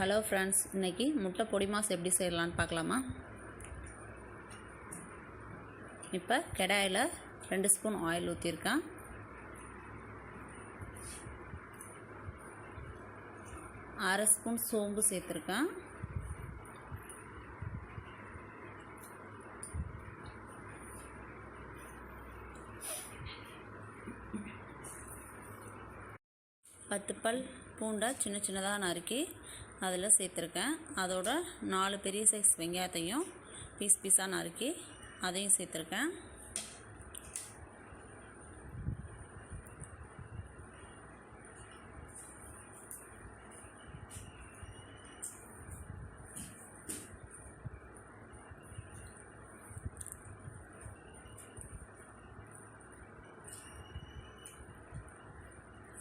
Hello friends இன்றைக்கி முட்டை பொடி மாஸ் எப்படி செய்யலான்னு பார்க்கலாமா? இப்போ கடாயில் ரெண்டு ஸ்பூன் ஆயில் ஊற்றிருக்கேன் அரை ஸ்பூன் சோம்பு சேர்த்துருக்கேன். பத்து பல் பூண்டை சின்ன சின்னதாக நறுக்கி அதில் சேர்த்துருக்கேன். அதோட நாலு பெரிய சைஸ் வெங்காயத்தையும் பீஸ் பீஸாக நறுக்கி அதையும் சேர்த்துருக்கேன்.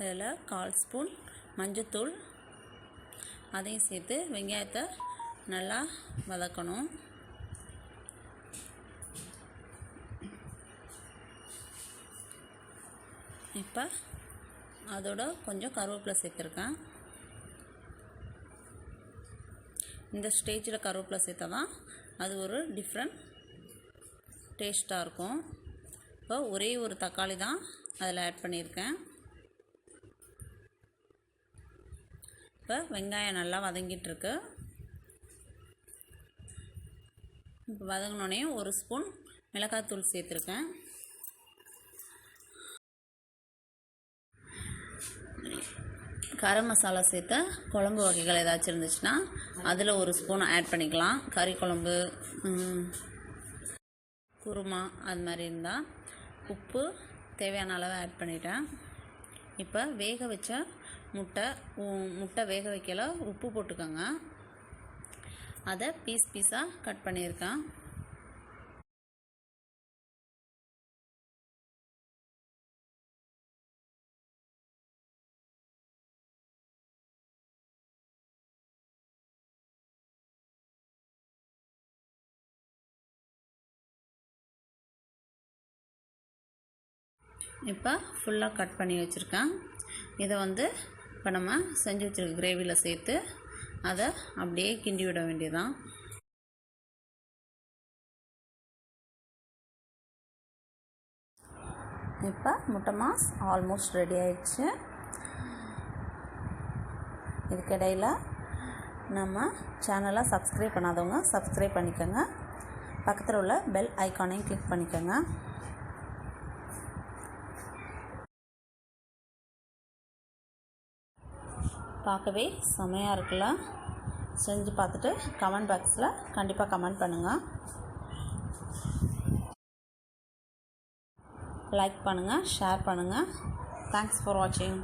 இதில் கால் ஸ்பூன் மஞ்சத்தூள் அதையும் சேர்த்து வெங்காயத்தை நல்லா வதக்கணும். இப்போ அதோட கொஞ்சம் கருவேப்பிலை சேர்த்துருக்கேன். இந்த ஸ்டேஜில் கருவேப்பிலை சேர்த்தா தான் அது ஒரு டிஃப்ரெண்ட் டேஸ்ட்டாக இருக்கும். இப்போ ஒரே ஒரு தக்காளி தான் அதில் ஆட் பண்ணியிருக்கேன். இப்போ வெங்காயம் நல்லா வதங்கிட்டுருக்கு. இப்போ வதங்கினோடனே ஒரு ஸ்பூன் மிளகாத்தூள் சேர்த்துருக்கேன். கரம் மசாலா சேர்த்த குழம்பு வகைகள் ஏதாச்சும் இருந்துச்சுன்னா அதில் ஒரு ஸ்பூன் ஆட் பண்ணிக்கலாம். கறி குழம்பு குருமா அது மாதிரி இருந்தால் உப்பு தேவையான அளவு ஆட் பண்ணிட்டேன். இப்போ வேக வச்ச முட்டை முட்டை வேக வைக்கல உப்பு போட்டுக்கோங்க. அதை பீஸ் பீஸாக கட் பண்ணியிருக்கேன். இப்போ ஃபுல்லாக கட் பண்ணி வச்சுருக்கேன். இதை வந்து இப்போ நம்ம செஞ்சு வச்சுருக்க கிரேவியில் சேர்த்து அதை அப்படியே கிண்டி விட வேண்டியதான் இப்போ முட்டை மாஸ் ஆல்மோஸ்ட் ரெடி ஆயிடுச்சு. இதுக்கிடையில் நம்ம சேனலை சப்ஸ்கிரைப் பண்ணாதவங்க சப்ஸ்கிரைப் பண்ணிக்கோங்க. பக்கத்தில் உள்ள பெல் ஐக்கானையும் கிளிக் பண்ணிக்கோங்க. பார்க்கவே செமையாக இருக்குல்ல செஞ்சு பார்த்துட்டு கமெண்ட் பாக்ஸில் கண்டிப்பாக கமெண்ட் பண்ணுங்கள் லைக் பண்ணுங்கள் ஷேர் பண்ணுங்கள் தேங்க்ஸ் ஃபார் வாட்சிங்